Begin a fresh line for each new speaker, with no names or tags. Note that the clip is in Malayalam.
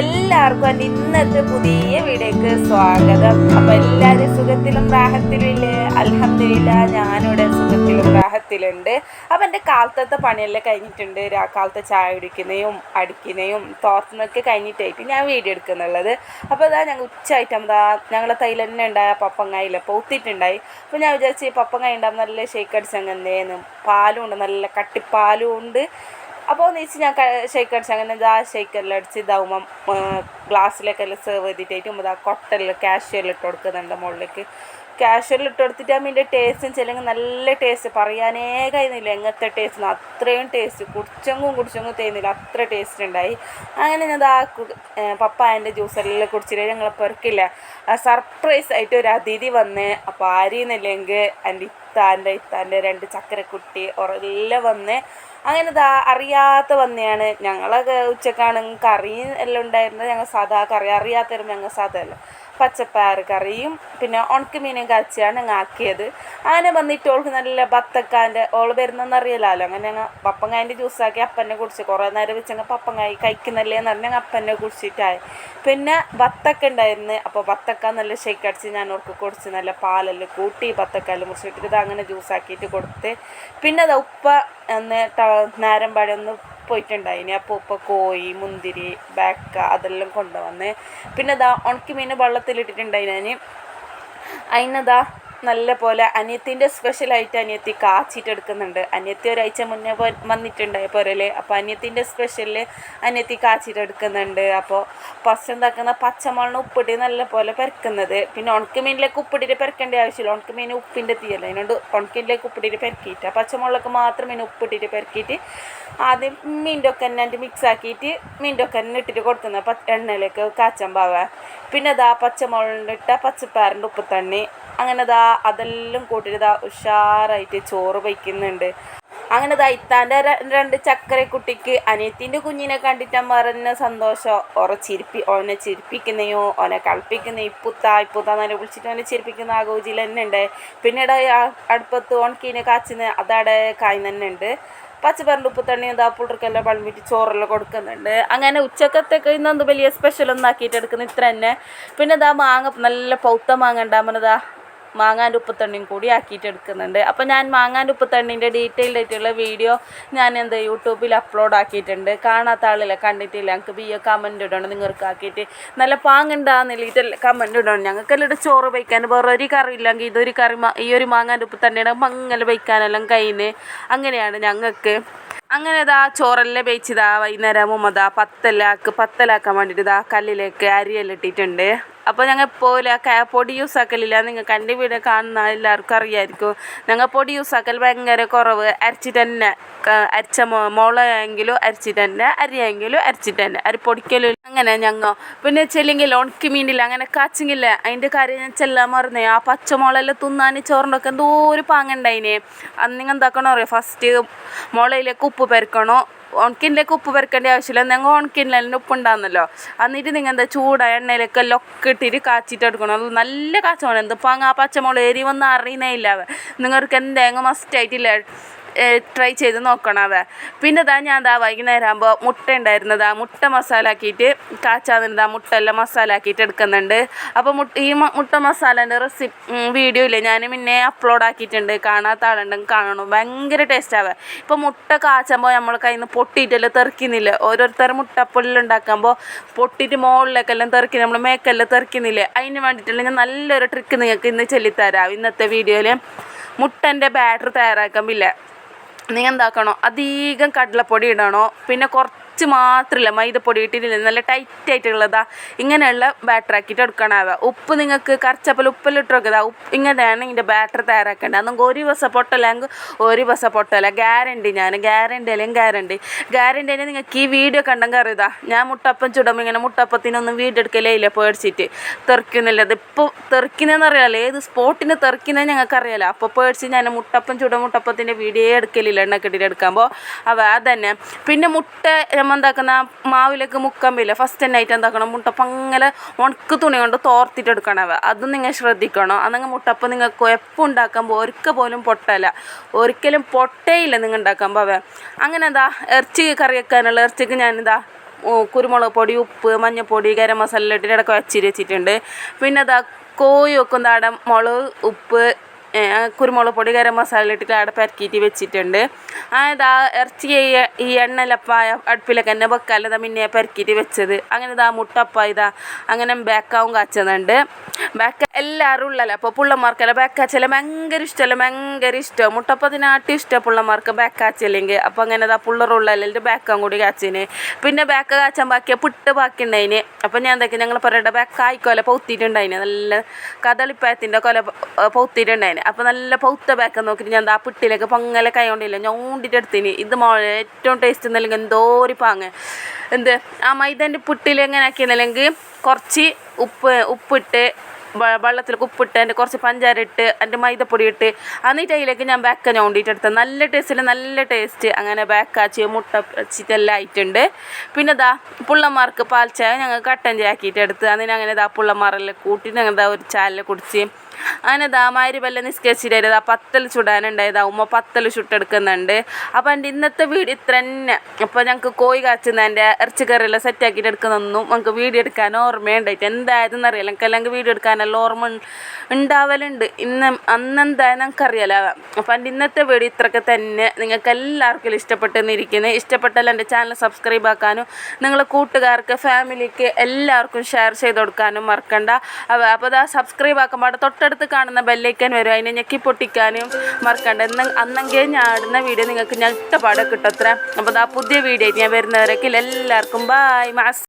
എല്ലാവർക്കും എന്റെ ഇന്നത്തെ പുതിയ വീഡിയോക്ക് സ്വാഗതം. അപ്പൊ എല്ലാവരും സുഖത്തിലും പ്രാഹത്തിലും ഇല്ലേ? അൽഹംദുലില്ലാ ഞാനിവിടെ സുഖത്തിലും പ്രാഹത്തിലുണ്ട്. അപ്പൊ എന്റെ കാലത്തത്തെ പണിയെല്ലാം കഴിഞ്ഞിട്ടുണ്ട്. കാലത്തെ ചായ കുടിക്കുന്നതും അടിക്കുന്നതും തോർത്തുന്നൊക്കെ കഴിഞ്ഞിട്ടായിട്ട് ഞാൻ വീഡിയോ എടുക്കുന്നുള്ളത്. അപ്പോൾ ഇതാ ഞങ്ങൾ ഉച്ചയായിട്ട് എന്താ ഞങ്ങളെ തൈല തന്നെ ഉണ്ടായ പപ്പങ്ങായില്ല. പൗത്തിട്ടുണ്ടായി അപ്പോൾ ഞാൻ വിചാരിച്ചു പപ്പങ്ങായി ഉണ്ടാകുമ്പോൾ നല്ല ഷേക്ക് അടിച്ചങ്ങ് എന്തേന്ന് പാലും ഉണ്ട് നല്ല കട്ടിപ്പാലും ഉണ്ട്. അപ്പോൾ എന്ന് വെച്ച് ഞാൻ ഷേക്കർ അടിച്ച് അങ്ങനെ ഇതാ ഷേക്കെല്ലാം അടിച്ച് ഇതാവുമ്പം ഗ്ലാസ്സിലൊക്കെ എല്ലാം സെർവ് ചെയ്തിട്ടായിട്ട് ഇതാ കൊട്ടലിൽ കാഷ്വൽ ഇട്ട് കൊടുക്കുന്നുണ്ട് മുകളിലേക്ക് കാഷ്വൽ ഇട്ട് കൊടുത്തിട്ട് അതിന്റെ ടേസ്റ്റും ചിലങ്ങ് നല്ല ടേസ്റ്റ് പറയാനേ കഴിയുന്നില്ല എങ്ങനത്തെ ടേസ്റ്റ് അത്രയും ടേസ്റ്റ് കുടിച്ചെങ്കും കുടിച്ചെങ്കും തേന്നില്ല അത്ര ടേസ്റ്റ് ഉണ്ടായി അങ്ങനെ ഞാൻ ആ പപ്പായന്റെ ജ്യൂസെല്ലാം കുടിച്ചിട്ട് ഞങ്ങളെ പെറുക്കില്ല. സർപ്രൈസ് ആയിട്ട് ഒരു അതിഥി വന്ന് അപ്പോൾ ആരെയെന്നില്ലെങ്കിൽ എന്റെ ഇത്താന്റെ ഇത്താന്റെ രണ്ട് ചക്കരക്കുട്ടി ഉറല്ലാം വന്ന് അങ്ങനെ ഇതാ അറിയാത്ത വന്നെയാണ്. ഞങ്ങളൊക്കെ ഉച്ചക്കാണ് കറിയും എല്ലാം ഉണ്ടായിരുന്നത്. ഞങ്ങൾ സാധാ കറി അറിയാത്ത വരുമ്പോൾ ഞങ്ങൾ സാധാ അല്ല. കറിയും പിന്നെ ഉണക്കമീനും കാച്ചിയാണ് ഞങ്ങൾ ആക്കിയത്. അങ്ങനെ വന്നിട്ട് ഓൾക്ക് നല്ല ബത്തക്കാന്റെ ഓൾ വരുന്നതെന്ന് അറിയില്ലല്ലോ അങ്ങനെ ഞങ്ങൾ പപ്പങ്ങായന്റെ ജ്യൂസാക്കി അപ്പനെ കുടിച്ച്. കുറേ നേരം വെച്ച് ഞങ്ങൾ പപ്പങ്ങായി കഴിക്കുന്നല്ലേ എന്ന് പറഞ്ഞ് ഞങ്ങൾ അപ്പനെ കുടിച്ചിട്ടായി. പിന്നെ ബത്തക്ക ഉണ്ടായിരുന്നു. അപ്പോൾ ബത്തക്ക നല്ല ഷേക്ക് അടിച്ച് ഞാൻ ഓർക്ക് കൊടുത്ത് നല്ല പാലെല്ലാം കൂട്ടി ബത്തക്കെല്ലാം മുറിച്ചിട്ട് ഇത് അങ്ങനെ ജ്യൂസാക്കിയിട്ട് കൊടുത്ത്. പിന്നെ അത് ഉപ്പ ഒന്ന് പാടി ഒന്ന് പോയിട്ടുണ്ടായിനി. അപ്പോൾ ഉപ്പ കോഴി മുന്തിരി ബാക്ക അതെല്ലാം കൊണ്ടുവന്ന്. പിന്നെ ഇതാ ഉണക്കിമീൻ വെള്ളത്തിലിട്ടിട്ടുണ്ടായി ഞാൻ അതിനതാ നല്ല പോലെ അനിയത്തിന്റെ സ്പെഷ്യലായിട്ട് അനിയത്തി കാച്ചിട്ട് എടുക്കുന്നുണ്ട് അനിയത്തി ഒരാഴ്ച മുന്നേ വന്നിട്ടുണ്ടായി പോരല്ലേ അപ്പോൾ അനിയത്തിന്റെ സ്പെഷ്യലിൽ അനിയത്തി കാച്ചിട്ട് എടുക്കുന്നുണ്ട് അപ്പോൾ ഫസ്റ്റ് എന്താക്കുന്ന? പച്ചമുളക് ഉപ്പിട്ട് നല്ല പോലെ പെരക്കുന്നത്. പിന്നെ ഉണക്കമീനിലേക്ക് ഉപ്പിട്ടിട്ട് പെരക്കേണ്ട ആവശ്യമില്ല. ഉണക്കമീൻ ഉപ്പിന്റെ തീയല്ല. അതിനോട് ഉണക്കമീനിലേക്ക് ഉപ്പിട്ടിട്ട് പെരക്കിയിട്ട്. പച്ചമുളക് മാത്രം മീൻ ഉപ്പിട്ടിട്ട് പെരക്കിയിട്ട് ആദ്യം മീന്റെ ഒക്കെ തന്നെ മിക്സ് ആക്കിയിട്ട് മീന്റെ ഒക്കെ തന്നെ ഇട്ടിട്ട് കൊടുക്കുന്നത് എണ്ണയിലേക്ക് കാച്ചാൻ പിന്നെ അതാ പച്ചമുളകിട്ട പച്ചപ്പാറിന്റെ ഉപ്പ് തണ്ണി അങ്ങനെ ദാ അതെല്ലാം കൂട്ടിയിട്ട് ഉഷാറായിട്ട് ചോറ് വയ്ക്കുന്നുണ്ട്. അങ്ങനെ ദാ ഇത്താന്റെ രണ്ട് ചക്കര കുട്ടിക്ക് അനിയത്തിന്റെ കുഞ്ഞിനെ കണ്ടിട്ട് പറഞ്ഞ സന്തോഷം. ഓറെ ചിരിപ്പി ഓനെ ചിരിപ്പിക്കുന്നയോ ഓനെ കളിപ്പിക്കുന്ന ഇപ്പുത്ത ഇപ്പുത്ത എന്നെ വിളിച്ചിട്ട് ഓനെ ചിരിപ്പിക്കുന്ന ആഗോജിൽ തന്നെ ഉണ്ട്. പിന്നീട് അടുപ്പത്ത് ഓണക്കീനെ കാച്ചുന്ന അതവിടെ കായ് തന്നെ ഉണ്ട്. പച്ചപ്പറിന്റെ ഉപ്പ് തണ്ണി എന്താ പുള്ളർക്കെല്ലാം പളമിട്ട് ചോറെല്ലാം കൊടുക്കുന്നുണ്ട്. അങ്ങനെ ഉച്ചക്കത്തേക്ക് ഇന്നൊന്നും വലിയ സ്പെഷ്യലൊന്നും ആക്കിയിട്ട് എടുക്കുന്ന ഇത്ര തന്നെ. പിന്നെ ഇതാ മാങ്ങ നല്ല പൗത്ത മാങ്ങ ഉണ്ടാകുമ്പോൾ ഇതാ മാങ്ങാന്റെ ഉപ്പത്തണ്ണിയും കൂടി ആക്കിയിട്ട് എടുക്കുന്നുണ്ട്. അപ്പോൾ ഞാൻ മാങ്ങാന്റെ ഉപ്പത്തണ്ണിന്റെ ഡീറ്റെയിൽഡ് ആയിട്ടുള്ള വീഡിയോ ഞാൻ എന്ത് യൂട്യൂബിൽ അപ്ലോഡ് ആക്കിയിട്ടുണ്ട്. കാണാത്ത ആളില്ല കണ്ടിട്ടില്ല. ഞങ്ങൾക്ക് ബി എ കമന്റ് ഇടണം നിങ്ങൾക്ക് ആക്കിയിട്ട്. നല്ല പാങ്ങുണ്ടാകുന്നില്ല കമന്റ് ഇടണം. ഞങ്ങൾക്കെല്ലാം ചോറ് വയ്ക്കാൻ വേറെ ഒരു കറി ഇല്ലെങ്കിൽ ഇതൊരു കറി ഈ ഒരു മാങ്ങാന്റെ ഉപ്പത്തണ്ണിയുടെ മങ്ങൽ വയ്ക്കാനെല്ലാം കഴിഞ്ഞ് അങ്ങനെയാണ് ഞങ്ങൾക്ക്. അങ്ങനെ ഇതാ ചോറെല്ലാം വേവിച്ചതാ വൈകുന്നേരം മുമ്മതാ പത്തലാക്ക് പത്തലാക്കാൻ വേണ്ടിയിട്ട് ഇതാ കല്ലിലേക്ക് അരിയെല്ലാം ഇട്ടിട്ടുണ്ട്. അപ്പോൾ ഞങ്ങൾ പോലെ പൊടി യൂസ് ആക്കലില്ല. നിങ്ങൾക്ക് എന്റെ വീഡിയോ കാണുന്ന എല്ലാവർക്കും അറിയാമായിരിക്കും ഞങ്ങൾ പൊടി യൂസ് ആക്കൽ ഭയങ്കര കുറവ്. അരച്ചിട്ട് തന്നെ അരച്ച മുളകെങ്കിലും അരച്ചിട്ട് തന്നെ അരിയെങ്കിലും അരച്ചിട്ട് തന്നെ. അരി പൊടിക്കലും അങ്ങനെ ഞങ്ങൾ പിന്നെ ചെല്ലെങ്കിൽ ഉണക്കി മീനില്ല അങ്ങനെ കാച്ചിങ്ങില്ല അതിന്റെ കാര്യം ഞാൻ ചെല്ലാൻ മറന്നേ. ആ പച്ചമുളകെല്ലാം തിന്നാൻ ചോറിനൊക്കെ എന്തോ ഒരു പാങ്ങുണ്ടായിനെ അന്ന് നിങ്ങൾ എന്താക്കണോ അറിയാം? ഫസ്റ്റ് മുളയിലേക്ക് ഉപ്പ് പെരക്കണോ ഉണക്കിനിലേക്ക് ഉപ്പ് പെരക്കേണ്ട ആവശ്യമില്ല. നിങ്ങൾ ഉണക്കിനിലെല്ലാം ഉപ്പ് ഉണ്ടാകുന്നല്ലോ എന്നിട്ട് നിങ്ങൾ എന്താ ചൂട എണ്ണയിലേക്ക് ലൊക്കെ ഇട്ടിട്ട് കാച്ചിട്ട് എടുക്കണം. അത് നല്ല കാച്ചണം. എന്ത് പാങ്ങ ആ പച്ചമുളക് എരിവൊന്നും അറിയുന്നേ ഇല്ല. നിങ്ങൾക്ക് എന്തെങ്കിലും മസ്റ്റ് ആയിട്ടില്ല. ട്രൈ ചെയ്ത് നോക്കണം അവ. പിന്നെ ഇതാ ഞാൻ ഇതാ വൈകുന്നേരം ആകുമ്പോൾ മുട്ട ഉണ്ടായിരുന്നത് ആ മുട്ട മസാല ആക്കിയിട്ട് കാച്ചാന്നിരുന്നത് ആ മുട്ട എല്ലാം മസാല ആക്കിയിട്ട് എടുക്കുന്നുണ്ട്. അപ്പോൾ മുട്ട ഈ മുട്ട മസാലേന്റെ റെസിപ്പി വീഡിയോ ഇല്ലേ? ഞാൻ പിന്നെ അപ്ലോഡ് ആക്കിയിട്ടുണ്ട്. കാണാത്ത ആളുണ്ടെങ്കിൽ കാണണം. ഭയങ്കര ടേസ്റ്റ് ആവുക ഇപ്പോൾ മുട്ട കാച്ചുമ്പോൾ നമ്മൾ കയ്യിൽ നിന്ന് പൊട്ടിയിട്ടെല്ലാം തെറിക്കുന്നില്ല? ഓരോരുത്തർ മുട്ടപ്പുല്ലുണ്ടാക്കുമ്പോൾ പൊട്ടിയിട്ട് മുകളിലേക്കെല്ലാം തെറിക്കി നമ്മൾ മേക്കെല്ലാം തെറിക്കുന്നില്ലേ? അതിന് വേണ്ടിയിട്ടുള്ള ഞാൻ നല്ലൊരു ട്രിക്ക് നിങ്ങൾക്ക് ഇന്ന് ചൊല്ലിത്തരാം ഇന്നത്തെ വീഡിയോയിൽ മുട്ടന്റെ ബാറ്റർ തയ്യാറാക്കുമ്പില്ലേ നീ എന്താക്കണോ അധികം കടലപ്പൊടി ഇടണോ? പിന്നെ കുറച്ച് മാത്രമില്ല മൈദപ്പൊടി ഇട്ടിട്ടില്ല. നല്ല ടൈറ്റ് ആയിട്ടുള്ളതാ. ഇങ്ങനെയുള്ള ബാറ്റർ ആക്കിയിട്ട് എടുക്കണാവുക ഉപ്പ് നിങ്ങൾക്ക് കറച്ചപ്പൽ ഉപ്പെല്ലാം ഇട്ട് വെക്കുക ഉപ്പ് ഇങ്ങനെയാണ് ഇതിന്റെ ബാറ്റർ തയ്യാറാക്കേണ്ടത്. അന്നെങ്കിൽ ഒരു ദിവസം പൊട്ടല്ലെങ്കിൽ ഒരു ദിവസം പൊട്ടല. ഗ്യാരണ്ടി ഞാൻ. ഗ്യാരണ്ടി അല്ലെങ്കിൽ ഗ്യാരണ്ടി ഗ്യാരണ്ടി തന്നെ നിങ്ങൾക്ക് ഈ വീഡിയോ കണ്ടെങ്കിൽ അറിയതാ. ഞാൻ മുട്ടപ്പം ചുടുമ്പോൾ ഇങ്ങനെ മുട്ടപ്പത്തിനൊന്നും വീഡിയോ എടുക്കലേ ഇല്ല പേടിച്ചിട്ട്. തെറിക്കുന്നില്ല. ഇപ്പോൾ തെറിക്കുന്നതെന്ന് അറിയാലോ. ഏത് സ്പോട്ടിന് തെറിക്കുന്നത് ഞങ്ങൾക്ക് അറിയാലോ അപ്പോൾ പേടിച്ച് ഞാൻ മുട്ടപ്പം ചുട മുട്ടപ്പത്തിന്റെ വീഡിയോ എടുക്കലില്ല. എണ്ണക്കെട്ടിട്ട് എടുക്കുമ്പോൾ അവ അതന്നെ. പിന്നെ മുട്ട നമ്മൾ എന്താക്കുന്ന? മാവിലേക്ക് മുക്കമ്പില്ല ഫസ്റ്റ് തന്നെ ആയിട്ട് എന്താക്കണം? മുട്ട അങ്ങനെ ഉണക്ക് തുണി കൊണ്ട് തോർത്തിട്ട് എടുക്കണം അവ. അതും നിങ്ങൾ ശ്രദ്ധിക്കണം. അന്നെങ്കിൽ മുട്ടപ്പം നിങ്ങൾക്ക് എപ്പോൾ ഉണ്ടാക്കുമ്പോൾ ഒരിക്കൽ പോലും പൊട്ടല ഒരിക്കലും പൊട്ടേയില്ല നിങ്ങൾ ഉണ്ടാക്കുമ്പോൾ അവ അങ്ങനെ എന്താ? ഇറച്ചി കറി വെക്കാനുള്ള ഇറച്ചിക്ക് ഞാൻ എന്താ കുരുമുളക് പൊടി ഉപ്പ് മഞ്ഞൾപ്പൊടി ഗരം മസാല ഇട്ടിട്ട് ഇടയ്ക്ക് വച്ചിരി വെച്ചിട്ടുണ്ട്. പിന്നെ അതാ കോഴി വെക്കുന്ന മുളക് ഉപ്പ് കുരുമുളക് പൊടി ഗരം മസാല ഇട്ടിട്ട് അവിടെ പരക്കിയിട്ട് വെച്ചിട്ടുണ്ട്. അതായത് ആ ഇറച്ചി ഈ- ഈ എണ്ണയിലപ്പ അടുപ്പിലൊക്കെ തന്നെ വെക്കാല്ല പിന്നെ പരക്കിയിട്ട് വെച്ചത്. അങ്ങനെ ഇതാ മുട്ടപ്പായ ഇതാ അങ്ങനെ ബേക്കാവും കാച്ചുന്നുണ്ട് ബേക്ക എല്ലാവരും ഉള്ളല്ലോ? അപ്പോൾ പുള്ളന്മാർക്കല്ല ബേക്കാച്ചല്ല ഭയങ്കര ഇഷ്ടമല്ല ഭയങ്കര ഇഷ്ടം. മുട്ടപ്പത്തിനാട്ടി ഇഷ്ടം പുള്ളന്മാർക്ക് ബേക്കാച്ചില്ലെങ്കിൽ. അപ്പോൾ അങ്ങനെ ഇതാ എന്റെ ബേക്കാൻ കൂടി കാച്ചിന്. പിന്നെ ബേക്ക കാച്ചാൻ ബാക്കിയ പുട്ട് ബാക്കി ഉണ്ടായിന് അപ്പോൾ ഞാൻ എന്തൊക്കെ ഞങ്ങൾ പറയട്ടെ ബാക്ക് ആയിക്കോല പൗത്തിയിട്ടുണ്ടായിന്. നല്ല കദളിപ്പഴത്തിന്റെ കൊല പ- പൗത്തിയിട്ടുണ്ടായിന് അപ്പോൾ നല്ല പൗത്ത ബാക്കം നോക്കിയിട്ട് ഞാൻ ആ പുട്ടിലേക്ക് പൊങ്ങലെ കൈ കൊണ്ടില്ല ഞോണ്ടിട്ട് എടുത്തിന് ഇത് മോളെ ഏറ്റവും ടേസ്റ്റ് എന്നല്ലെങ്കിൽ എന്തോ ഒരു പാങ്ങ്. എന്ത്? ആ മൈദന്റെ പുട്ടിൽ എങ്ങനെ ആക്കിയെന്നല്ലെങ്കിൽ കുറച്ച് ഉപ്പ് ഉപ്പിട്ട് വെള്ളത്തിലേക്ക് ഉപ്പിട്ട് അതിന്റെ കുറച്ച് പഞ്ചാര ഇട്ട് അതിന്റെ മൈദപ്പൊടി ഇട്ട് എന്നിട്ട് അതിലേക്ക് ഞാൻ ബാക്ക ഞോണ്ടിയിട്ട് എടുത്തത് നല്ല ടേസ്റ്റിൽ നല്ല ടേസ്റ്റ് അങ്ങനെ ബാക്കാച്ചി മുട്ട വെച്ചിട്ടെല്ലാം ആയിട്ടുണ്ട്. പിന്നെ ദാ പുള്ളന്മാർക്ക് പാൽ ഞങ്ങൾ കട്ടൻ ചായ ആക്കിയിട്ട് എടുത്ത്. അതിനങ്ങനെ ഇതാ ദാ പുള്ളന്മാരെല്ലാം കൂട്ടിയിട്ട് ഞങ്ങൾ ദാ ഒരു ചായ കുടിച്ച് അങ്ങനെ ദാമാരി വല്ല നിസ്കരിച്ചിട്ട് ആ പത്തൽ ചുടാനുണ്ടായത്. ഉമ്മ പത്തൽ ചുട്ടെടുക്കുന്നുണ്ട്. അപ്പം എന്റെ ഇന്നത്തെ വീട് ഇത്ര തന്നെ. അപ്പോൾ ഞങ്ങൾക്ക് കോഴി കാച്ചുന്നതിന്റെ ഇറച്ചിക്കറിയെല്ലാം സെറ്റാക്കിയിട്ട് എടുക്കുന്നൊന്നും നമുക്ക് വീഡിയോ എടുക്കാൻ ഓർമ്മയുണ്ടായിട്ട് എന്തായതെന്ന് അറിയില്ല. എനിക്ക് അല്ലെങ്കിൽ വീഡിയോ എടുക്കാനെല്ലാം ഓർമ്മ ഉണ്ടാവലുണ്ട്. ഇന്ന് അന്നെന്തായാലും നമുക്കറിയാലോ അപ്പം എന്റെ ഇന്നത്തെ വീട് ഇത്രയൊക്കെ തന്നെ. നിങ്ങൾക്ക് എല്ലാവർക്കും ഇഷ്ടപ്പെട്ടെന്നിരിക്കുന്നത് ഇഷ്ടപ്പെട്ടാൽ എന്റെ ചാനൽ സബ്സ്ക്രൈബ് ആക്കാനും നിങ്ങളെ കൂട്ടുകാർക്ക് ഫാമിലിക്ക് എല്ലാവർക്കും ഷെയർ ചെയ്ത് കൊടുക്കാനും മറക്കണ്ട. അപ്പോൾ അത് സബ്സ്ക്രൈബ് ആക്കുമ്പോൾ തൊട്ടടുത്ത് കാണുന്ന ബെല്ലൈക്കൻ വരും. അതിനെ ഞെക്കി പൊട്ടിക്കാനും മറക്കണ്ട. എന്ന് അന്നെങ്കിൽ ഞാൻ ഇടുന്ന വീഡിയോ നിങ്ങൾക്ക് ഞെട്ടപാടെ കിട്ടത്ര അപ്പോൾ ആ പുതിയ വീഡിയോ ഞാൻ വരുന്നവരൊക്കെ എല്ലാവർക്കും ബായ് മാസ്